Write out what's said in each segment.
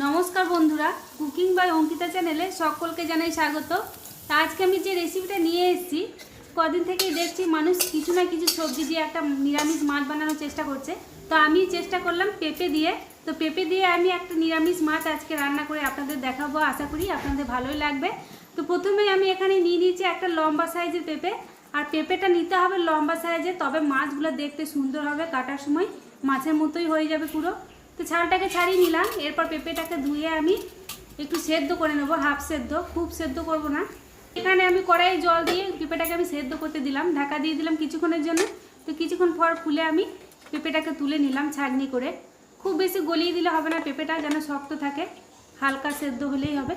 নমস্কার বন্ধুরা cooking by Ankita চ্যানেলে সকলকে জানাই স্বাগত। তা আজকে আমি যে রেসিপিটা নিয়ে এসেছি, কদিন থেকেই দেখছি মানুষ কিছু না কিছু সবজি দিয়ে একটা নিরামিষ মাছ বানানোর চেষ্টা করছে। তো আমি চেষ্টা করলাম পেঁপে দিয়ে। তো পেঁপে দিয়ে আমি একটা নিরামিষ মাছ আজকে রান্না করে আপনাদের দেখাবো, আশা করি আপনাদের ভালোই লাগবে। তো প্রথমে আমি এখানে নিয়ে নিয়েছি একটা লম্বা সাইজের পেঁপে। আর পেঁপেটা নিতে হবে লম্বা সাইজে তবে মাছগুলো দেখতে সুন্দর হবে, কাটার সময় মাছের মতোই হয়ে যাবে পুরো। তো ছালটাকে ছাড়িয়ে নিলাম, এরপর পেঁপেটাকে ধুয়ে আমি একটু সেদ্ধ করে নেব, হাফ সেদ্ধ, খুব সেদ্ধ করব না। এখানে আমি কড়াই জল দিয়ে পেঁপেটাকে আমি সেদ্ধ করতে দিলাম, ঢাকা দিয়ে দিলাম কিছুক্ষণের জন্য। তো কিছুক্ষণ পর ফুলে আমি পেঁপেটাকে তুলে নিলাম ছাঁকনি করে। খুব বেশি গলিয়ে দিলে হবে না পেঁপেটা, যেন শক্ত থাকে, হালকা সেদ্ধ হলেই হবে।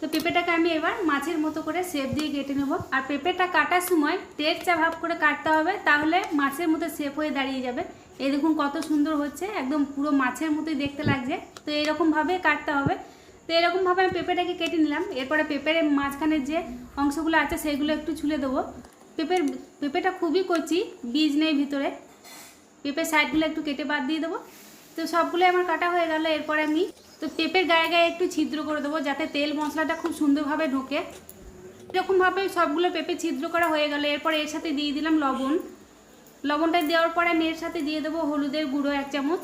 তো পেঁপেটাকে আমি এবার মাছের মতো করে শেপ দিয়ে কেটে নেব। আর পেঁপেটা কাটার সময় তেরচা ভাব করে কাটতে হবে, তাহলে মাছের মতো শেপ হয়ে দাঁড়িয়ে যাবে। এই দেখুন কত সুন্দর হচ্ছে, একদম পুরো মাছের মতোই দেখতে লাগছে। তো এরকমভাবে কাটতে হবে। তো এরকমভাবে আমি পেঁপেটাকে কেটে নিলাম। এরপরে পেঁপের মাঝখানের যে অংশগুলো আছে সেগুলো একটু ছুলে দেবো। পেঁপের, পেঁপেটা খুবই কচি, বীজ নেই ভিতরে। পেঁপের সাইডগুলো একটু কেটে বাদ দিয়ে দেবো। তো সবগুলো আমার কাটা হয়ে গেল। এরপরে আমি, তো পেঁপের গায়ে গায়ে একটু ছিদ্র করে দেবো যাতে তেল মশলাটা খুব সুন্দরভাবে ঢোকে। এরকমভাবে সবগুলো পেঁপে ছিদ্র করা হয়ে গেল। এরপর এর সাথে দিয়ে দিলাম লবণ। লবণটা দেওয়ার পরে আমি এর সাথে দিয়ে দেবো হলুদের গুঁড়ো এক চামচ।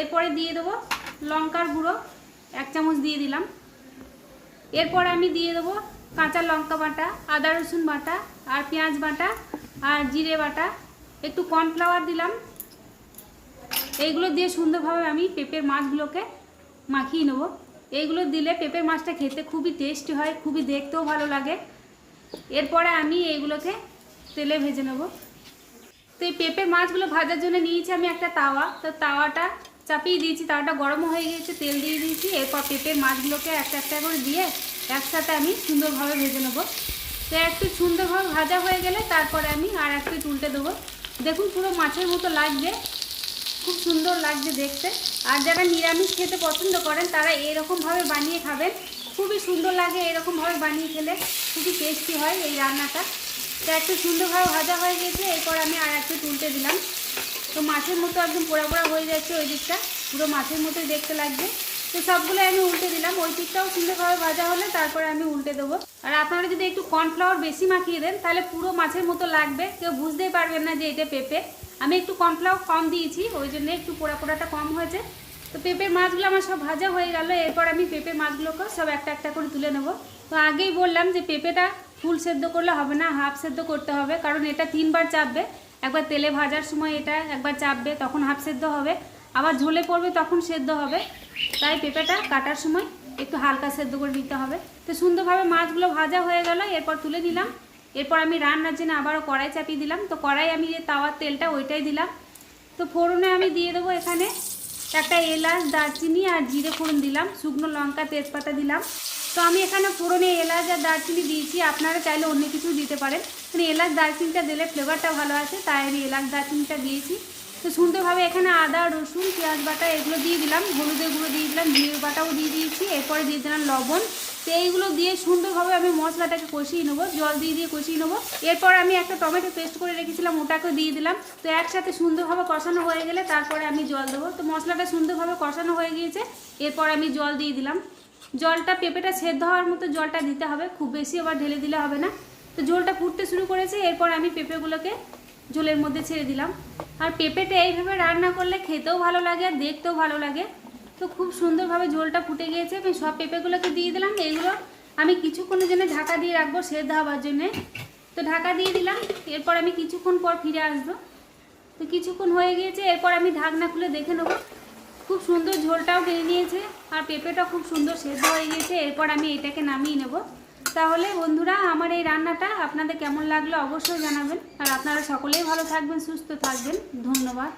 এরপরে দিয়ে দেবো লঙ্কার গুঁড়ো এক চামচ দিয়ে দিলাম। এরপর আমি দিয়ে দেবো কাঁচা লঙ্কা বাটা, আদা রসুন বাটা আর পেঁয়াজ বাটা আর জিরে বাটা। একটু কর্নফ্লাওয়ার দিলাম। এইগুলো দিয়ে সুন্দরভাবে আমি পেঁপের মাছগুলোকে মাখিয়ে নেব। এইগুলো দিলে পেঁপের মাছটা খেতে খুবই টেস্টি হয়, খুবই দেখতেও ভালো লাগে। এরপরে আমি এইগুলোকে তেলে ভেজে নেব। তো এই পেঁপের মাছগুলো ভাজার জন্য নিয়েছি আমি একটা তাওয়া। তো তাওয়াটা চাপিয়ে দিয়েছি, তাওয়াটা গরমও হয়ে গিয়েছে তেল দিয়ে দিয়েছি। এরপর পেঁপের মাছগুলোকে একটা একটা করে দিয়ে একসাথে আমি সুন্দরভাবে ভেজে নেব। তো একটু সুন্দরভাবে ভাজা হয়ে গেলে তারপরে আমি আর একটু উল্টে দেবো। দেখুন পুরো মাছের মতো লাগবে খুব সুন্দর লাগছে দেখতে। আর যারা নিরামিষ খেতে পছন্দ করেন, তারা এরকমভাবে বানিয়ে খাবেন। খুবই সুন্দর লাগে এরকমভাবে বানিয়ে খেলে, খুবই টেস্টি হয় এই রান্নাটা। তো একটু সুন্দরভাবে ভাজা হয়ে গেছে, এরপর আমি আর একটু তুলতে দিলাম। তো মাছের মতো একদম পোড়া পোড়া হয়ে যাচ্ছে ওই দিকটা, পুরো মাছের মতোই দেখতে লাগবে। তো সবগুলো আমি উল্টে দিলাম, ওই দিকটাও সুন্দরভাবে ভাজা হলে তারপরে আমি উল্টে দেবো। আর আপনারা যদি একটু কর্নফ্লাওয়ার বেশি মাখিয়ে দেন, তাহলে পুরো মাছের মতো লাগবে। কেউ বুঝতেই পারবেন না যে এটা পেঁপে। আমি একটু কর্নফ্লাওয়ার কম দিয়েছি, ওই জন্য একটু পোড়া পোড়াটা কম হয়েছে। তো পেঁপের মাছগুলো আমার সব ভাজা হয়ে গেল, এরপর আমি পেঁপের মাছগুলোকে সব একটা একটা করে তুলে নেব। তো আগেই বললাম যে পেঁপেটা ফুল সেদ্ধ করলে হবে না, হাফ সেদ্ধ করতে হবে। কারণ এটা তিনবার চাপবে। একবার তেলে ভাজার সময় এটা একবার চাপবে, তখন হাফ সেদ্ধ হবে। আবার ঝোলে পড়বে, তখন সেদ্ধ হবে। তাই পেঁপেটা কাটার সময় একটু হালকা সেদ্ধ করে নিতে হবে। তো সুন্দরভাবে মাছগুলো ভাজা হয়ে গেল, এরপর তুলে নিলাম। এরপর আমি রান্নার জন্য আবারও কড়াই চাপিয়ে দিলাম। তো কড়াই আমি যে তাওয়ার তেলটা ওইটাই দিলাম। তো ফোড়নে আমি দিয়ে দেবো এখানে একটা এলাচ, দারচিনি আর জিরে ফোড়ন দিলাম। শুকনো লঙ্কা, তেজপাতা দিলাম। তো আমি এখানে ফোড়নে এলাচ আর দারচিনি দিয়েছি। আপনারা চাইলে অন্য কিছু দিতে পারেন। কিন্তু এলাচ দারচিনিটা দিলে ফ্লেভারটা ভালো আছে তাই আমি এলাচ দারচিনিটা দিয়েছি। তো সুন্দরভাবে এখানে আদা, রসুন, পেঁয়াজ বাটা এগুলো দিয়ে দিলাম, হলুদের গুঁড়ো দিয়ে দিলাম জিরে বাটাও দিয়ে দিয়েছি, এরপরে দিয়ে দিলাম লবণ। তো এইগুলো দিয়ে সুন্দরভাবে আমি মশলাটাকে কষিয়ে নেব, জল দিয়ে দিয়ে কষিয়ে নেব। এরপর আমি একটা টমেটো পেস্ট করে রেখেছিলাম, ওটাকেও দিয়ে দিলাম। তো একসাথে সুন্দরভাবে কষানো হয়ে গেলে তারপরে আমি জল দেবো। তো মশলাটা সুন্দরভাবে কষানো হয়ে গিয়েছে, এরপর আমি জল দিয়ে দিলাম। জলটা পেঁপেটা সেদ্ধ হওয়ার মতো জলটা দিতে হবে, খুব বেশি আবার ঢেলে দিলে হবে না। তো ঝোলটা ফুটতে শুরু করেছে, এরপর আমি পেঁপেগুলোকে ঝোলের মধ্যে ছেড়ে দিলাম। আর পেঁপেটা এইভাবে রান্না করলে খেতেও ভালো লাগে, আর দেখতেও ভালো লাগে। তো খুব সুন্দরভাবে ঝোলটা ফুটে গিয়েছে, আমি সব পেঁপেগুলোকে দিয়ে দিলাম এইগুলো আমি কিছুক্ষণের জন্য ঢাকা দিয়ে রাখব সেদ্ধ হওয়ার জন্যে। তো ঢাকা দিয়ে দিলাম, এরপর আমি কিছুক্ষণ পর ফিরে আসব। তো কিছুক্ষণ হয়ে গিয়েছে, এরপর আমি ঢাকনা খুলে দেখে নেব খুব সুন্দর ঝোলটাও টেনে নিয়েছে আর পেঁপেটা খুব সুন্দর সেদ্ধ হয়ে গিয়েছে, এরপর আমি এটাকে নামিয়ে নেব। তাহলে বন্ধুরা, আমার এই রান্নাটা আপনাদের কেমন লাগল অবশ্যই জানাবেন। আর আপনারা সকলেই ভালো থাকবেন, সুস্থ থাকবেন। ধন্যবাদ।